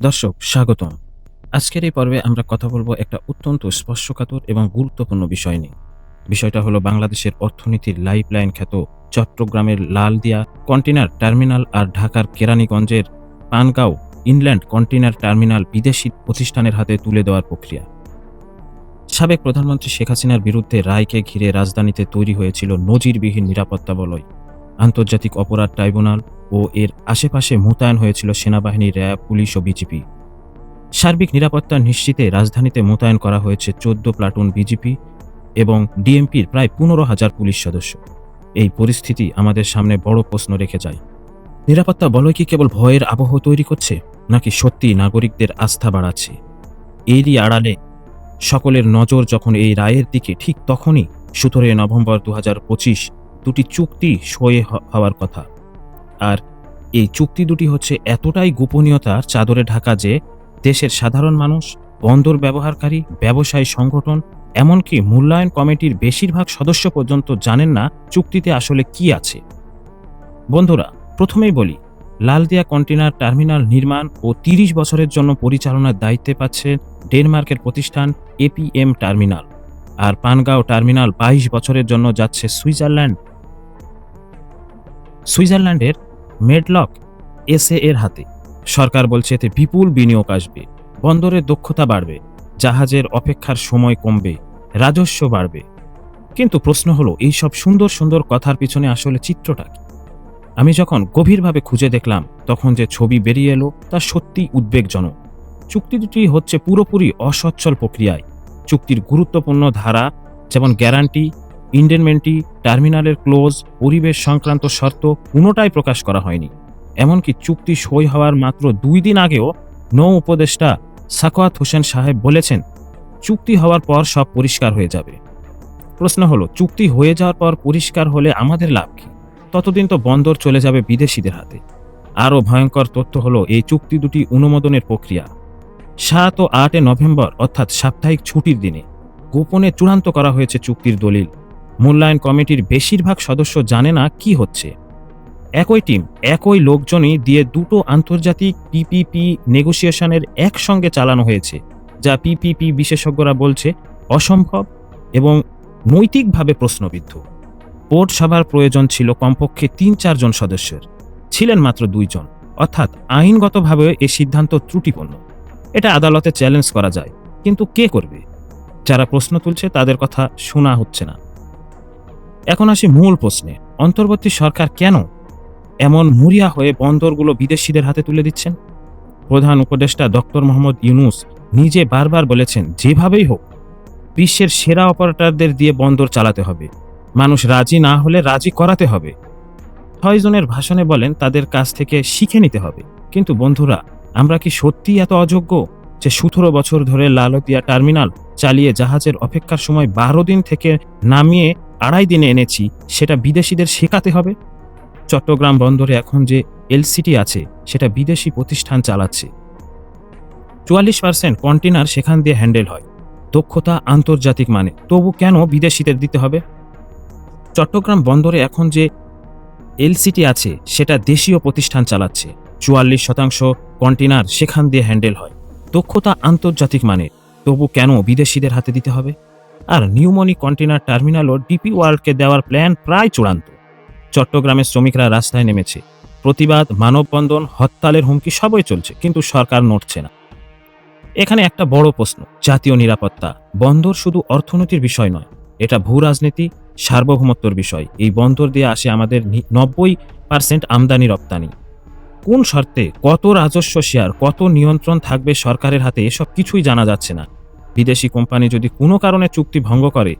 দর্শক, স্বাগতম। আজকের এই পর্বে আমরা কথা বলব একটা অত্যন্ত স্পর্শকাতর এবং গুরুত্বপূর্ণ বিষয় নিয়ে। বিষয়টা হলো বাংলাদেশের অর্থনীতির লাইফলাইন খ্যাত চট্টগ্রামের লালদিয়া কন্টেনার টার্মিনাল আর ঢাকার কেরানীগঞ্জের পানগাঁও ইনল্যান্ড কন্টেনার টার্মিনাল বিদেশি প্রতিষ্ঠানের হাতে তুলে দেওয়ার প্রক্রিয়া। সাবেক প্রধানমন্ত্রী শেখ হাসিনার বিরুদ্ধে রায়কে ঘিরে রাজধানীতে তৈরি হয়েছিল নজিরবিহীন নিরাপত্তা বলয়। আন্তর্জাতিক অপরাধ ট্রাইব্যুনাল ও এর আশেপাশে মোতায়েন হয়েছিল সেনাবাহিনী, র্যাব, পুলিশ ও বিজিপি। সার্বিক নিরাপত্তা নিশ্চিতে রাজধানীতে মোতায়েন করা হয়েছে চোদ্দ প্লাটুন বিজিপি এবং ডিএমপির প্রায় পনেরো হাজার পুলিশ সদস্য। এই পরিস্থিতি আমাদের সামনে বড় প্রশ্ন রেখে যায়। নিরাপত্তা বলয় কি কেবল ভয়ের আবহ তৈরি করছে, নাকি সত্যি নাগরিকদের আস্থা বাড়াচ্ছে? এরই আড়ালে সকলের নজর যখন এই রায়ের দিকে, ঠিক তখনই সতেরোই নভেম্বর দু পঁচিশ দুটি চুক্তি সয়ে হওয়ার কথা। আর এই চুক্তি দুটি হচ্ছে এতটাই গোপনীয়তার চাদরে ঢাকা যে দেশের সাধারণ মানুষ, বন্দর ব্যবহারকারী, ব্যবসায়ী সংগঠন, এমনকি মূল্যায়ন কমিটির বেশিরভাগ সদস্য পর্যন্ত জানেন না চুক্তিতে আসলে কি আছে। বন্ধুরা, প্রথমেই বলি, লালদিয়া কন্টেনার টার্মিনাল নির্মাণ ও তিরিশ বছরের জন্য পরিচালনার দায়িত্বে পাচ্ছে ডেনমার্কের প্রতিষ্ঠান এপিএম টার্মিনাল। আর পানগাঁও টার্মিনাল বাইশ বছরের জন্য যাচ্ছে সুইজারল্যান্ড সুইজারল্যান্ডের মেডলক এসএ এর হাতে। সরকার বলছে এতে বিপুল বিনিয়োগ আসবে বন্দরের দক্ষতা বাড়বে, জাহাজের অপেক্ষার সময় কমবে, রাজস্ব বাড়বে। কিন্তু প্রশ্ন হলো, এই সব সুন্দর সুন্দর কথার পিছনে আসলে চিত্রটা কি? আমি যখন গভীরভাবে খুঁজে দেখলাম, তখন যে ছবি বেরিয়ে এলো, তা সত্যি উদ্বেগজনক। চুক্তি দুটি হচ্ছে পুরোপুরি অসচ্ছল প্রক্রিয়ায়। চুক্তির গুরুত্বপূর্ণ ধারা, যেমন গ্যারান্টি ইন্ডেনমেন্টি টার্মিনালের ক্লোজ পরিবেশ সংক্রান্ত শর্ত কোনোটাই প্রকাশ করা হয়নি। এমনকি চুক্তি সই হওয়ার মাত্র দুই দিন আগেও নৌ উপদেষ্টা সাকোয়াত হোসেন সাহেব বলেছেন, চুক্তি হওয়ার পর সব পরিষ্কার হয়ে যাবে। প্রশ্ন হলো, চুক্তি হয়ে যাওয়ার পর পরিষ্কার হলে আমাদের লাভ কি? ততদিন তো বন্দর চলে যাবে বিদেশিদের হাতে। আরও ভয়ঙ্কর তথ্য হলো, এই চুক্তি দুটি অনুমোদনের প্রক্রিয়া। সাত ও আটে নভেম্বর, অর্থাৎ সাপ্তাহিক ছুটির দিনে, গোপনে চূড়ান্ত করা হয়েছে চুক্তির দলিল। মূল্যায়ন কমিটির বেশিরভাগ সদস্য জানে না কি হচ্ছে। একই টিম একই লোকজনই দিয়ে দুটো আন্তর্জাতিক পিপিপি নেগোসিয়েশনের একসঙ্গে চালানো হয়েছে, যা পিপিপি বিশেষজ্ঞরা বলছে অসম্ভব এবং নৈতিকভাবে প্রশ্নবিদ্ধ। বোর্ড সভার প্রয়োজন ছিল কমপক্ষে তিন চারজন সদস্যের, ছিলেন মাত্র দুইজন, অর্থাৎ আইনগতভাবে এ সিদ্ধান্ত ত্রুটিপূর্ণ। এটা আদালতে চ্যালেঞ্জ করা যায়, কিন্তু কে করবে? যারা প্রশ্ন তুলছে তাদের কথা শোনা হচ্ছে না। এখন আসি মূল প্রশ্নে। অন্তর্বর্তী সরকার কেন এমন মুরিয়া হয়ে বন্দরগুলো বিদেশিদের হাতে তুলে দিচ্ছেন? প্রধান উপদেষ্টা ডক্টর মোহাম্মদ ইউনুস নিজে বারবার বলেছেন, যেভাবেই হোক, বিশ্বের সেরা অপারেটরদের দিয়ে বন্দর চালাতে হবে। মানুষ রাজি না হলে রাজি করাতে হবে। ছয়জনের ভাষণে বলেন, তাদের কাছ থেকে শিখে নিতে হবে। কিন্তু বন্ধুরা, আমরা কি সত্যিই এত অযোগ্য যে সতেরো বছর ধরে লালতিয়া টার্মিনাল চালিয়ে জাহাজের অপেক্ষার সময় বারো দিন থেকে নামিয়ে আড়াই দিনে এনেছি, সেটা বিদেশিদের শেখাতে হবে। চট্টগ্রাম বন্দরে এখন যে এলসিটি আছে, সেটা বিদেশি প্রতিষ্ঠান চালাচ্ছে। চুয়াল্লিশ পার্সেন্ট কন্টেনার সেখান দিয়ে হ্যান্ডেল হয়। দক্ষতা আন্তর্জাতিক মানে। তবু কেন বিদেশিদের দিতে হবে? চট্টগ্রাম বন্দরে এখন যে এলসিটি আছে, সেটা দেশীয় প্রতিষ্ঠান চালাচ্ছে। চুয়াল্লিশ শতাংশ কন্টেনার সেখান দিয়ে হ্যান্ডেল হয়। দক্ষতা আন্তর্জাতিক মানে। তবু কেন বিদেশিদের হাতে দিতে হবে? আর নিউমনি কন্টেনার টার্মিনালও ডিপি ওয়ার্ল্ডকে দেওয়ার প্ল্যান প্রায় চূড়ান্ত। চট্টগ্রামের শ্রমিকরা রাস্তায় নেমেছে। প্রতিবাদ, মানববন্ধন, হরতালের হুমকি সবই চলছে, কিন্তু সরকার নড়ছে না। এখানে একটা বড় প্রশ্ন, জাতীয় নিরাপত্তা। বন্দর শুধু অর্থনীতির বিষয় নয়, এটা ভূ রাজনীতি সার্বভৌমত্বর বিষয়। এই বন্দর দিয়ে আসে আমাদের নব্বই পার্সেন্ট আমদানি রপ্তানি। কোন শর্তে কত রাজস্ব শেয়ার, কত নিয়ন্ত্রণ থাকবে সরকারের হাতে, এসব কিছুই জানা যাচ্ছে না। বিদেশি কোম্পানি যদি কোনো কারণে চুক্তি ভঙ্গ করে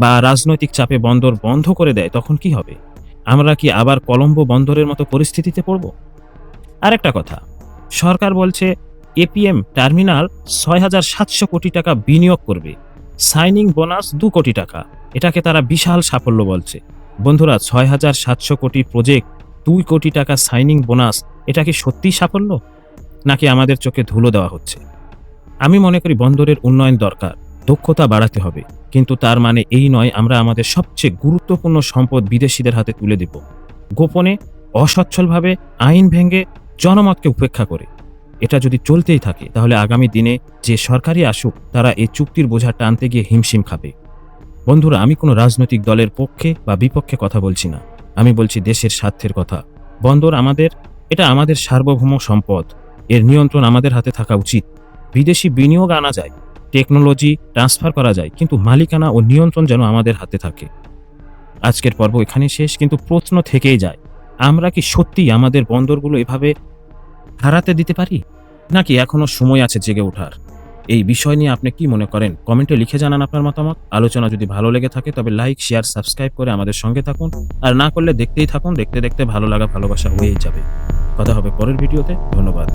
বা রাজনৈতিক চাপে বন্দর বন্ধ করে দেয়, তখন কি হবে? আমরা কি আবার কলম্বো বন্দরের মতো পরিস্থিতিতে পড়ব? আরেকটা কথা, সরকার বলছে এপিএম টার্মিনাল ছয় হাজার সাতশো কোটি টাকা বিনিয়োগ করবে। সাইনিং বোনাস দু কোটি টাকা। এটাকে তারা বিশাল সাফল্য বলছে। বন্ধুরা ছয় হাজার সাতশো কোটি প্রজেক্ট দুই কোটি টাকা সাইনিং বোনাস, এটা কি সত্যিই সাফল্য? নাকি আমাদের চোখে ধুলো দেওয়া হচ্ছে? আমি মনে করি বন্দরের উন্নয়ন দরকার, দক্ষতা বাড়াতে হবে। কিন্তু তার মানে এই নয়, আমরা আমাদের সবচেয়ে গুরুত্বপূর্ণ সম্পদ বিদেশিদের হাতে তুলে দেব। গোপনে, অসচ্ছলভাবে, আইন ভেঙে, জনমতকে উপেক্ষা করে। এটা যদি চলতেই থাকে, তাহলে আগামী দিনে যে সরকারি আসুক, তারা এই চুক্তির বোঝা টানতে গিয়ে হিমশিম খাবে। বন্ধুরা, আমি কোনো রাজনৈতিক দলের পক্ষে বা বিপক্ষে কথা বলছি না। আমি বলছি দেশের স্বার্থের কথা। বন্দর আমাদের, এটা আমাদের সার্বভৌম সম্পদ। এর নিয়ন্ত্রণ আমাদের হাতে থাকা উচিত। বিদেশি বিনিয়োগ আনা যায়, টেকনোলজি ট্রান্সফার করা যায়, কিন্তু মালিকানা ও নিয়ন্ত্রণ যেন আমাদের হাতে থাকে। আজকের পর্ব এখানে শেষ, কিন্তু প্রশ্ন থেকেই যায়, আমরা কি সত্যি আমাদের বন্দরগুলো এভাবে হারাতে দিতে পারি? নাকি এখনও সময় আছে জেগে ওঠার? এই বিষয় নিয়ে আপনি কি মনে করেন? কমেন্টে লিখে জানান আপনার মতামত। আলোচনা যদি ভালো লেগে থাকে, তবে লাইক, শেয়ার, সাবস্ক্রাইব করে আমাদের সঙ্গে থাকুন। আর না করলে দেখতেই থাকুন, দেখতে দেখতে ভালো লাগা, ভালোবাসা হয়েই যাবে। কথা হবে পরের ভিডিওতে। ধন্যবাদ।